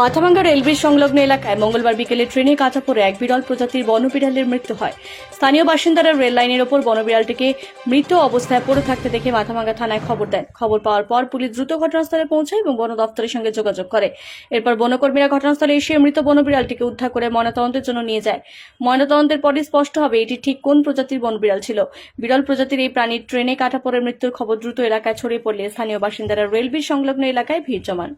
Mathabhanga rail bridge সংলগ্ন এলাকায় মঙ্গলবার বিকেলে ট্রেনে কাটা পড়ে এক বিরল প্রজাতির বনবিড়ালের মৃত্যু হয়। স্থানীয় বাসিন্দারা রেল লাইনের ওপর বনবিড়ালটিকে মৃত অবস্থায় পড়ে থাকতে দেখে মাথাভাঙ্গা থানায় খবর দেন। খবর পাওয়ার পর পুলিশ দ্রুত ঘটনাস্থলে পৌঁছায় এবং বন দপ্তরের সঙ্গে যোগাযোগ করে। এরপর বনকর্মীরা ঘটনাস্থলে এসে মৃত বনবিড়ালটিকে উদ্ধার করে ময়নাতদন্তের জন্য নিয়ে যায়। ময়নাতদন্তের পরই স্পষ্ট হবে এটি ঠিক কোন প্রজাতির বনবিড়াল ছিল। বিরল প্রজাতির এই প্রাণীর ট্রেনে কাটা পড়ে মৃত্যুর খবর দ্রুত এলাকায় ছড়িয়ে পড়লে স্থানীয় বাসিন্দারা রেলব্রিজ সংলগ্ন এলাকায় ভিড় জমান।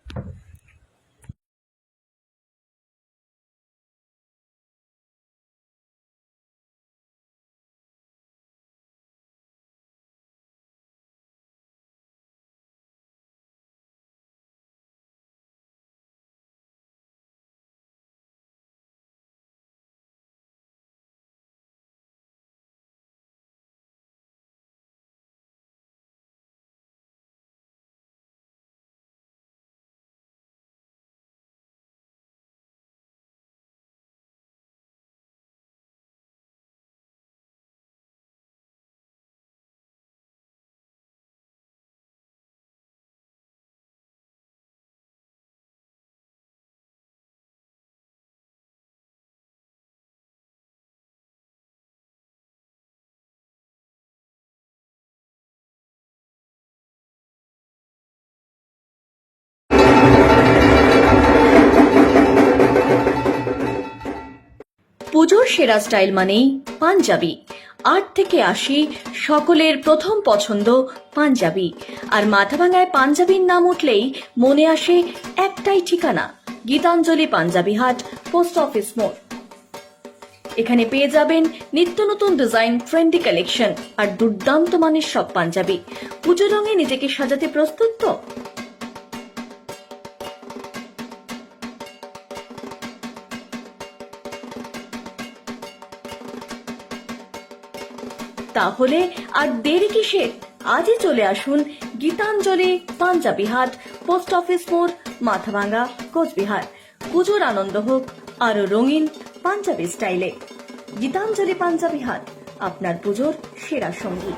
পুজোর সেরা স্টাইল মানেই পাঞ্জাবি। আট থেকে আশি সকলের প্রথম পছন্দ পাঞ্জাবি। আর মাথাভাঙায় পাঞ্জাবির নাম উঠলেই মনে আসে একটাই ঠিকানা, গীতাঞ্জলি পাঞ্জাবি হাট, পোস্ট অফিস মোড়। এখানে পেয়ে যাবেন নিত্য নতুন ডিজাইন, ট্রেন্ডি কালেকশন আর দুর্দান্ত মানের সব পাঞ্জাবি। পুজো রঙে নিজেকে সাজাতে প্রস্তুত তো? তাহলে আর দেরি কিসের আজই চলে আসুন গীতাঞ্জলি, পাঞ্জাবি হাট, পোস্ট অফিস মোড়, মাথাভাঙ্গা, কোচবিহার। পুজোর আনন্দ হোক আরও রঙিন পাঞ্জাবি স্টাইলে। গীতাঞ্জলি, পাঞ্জাবি হাট, আপনার পুজোর সেরা সঙ্গী।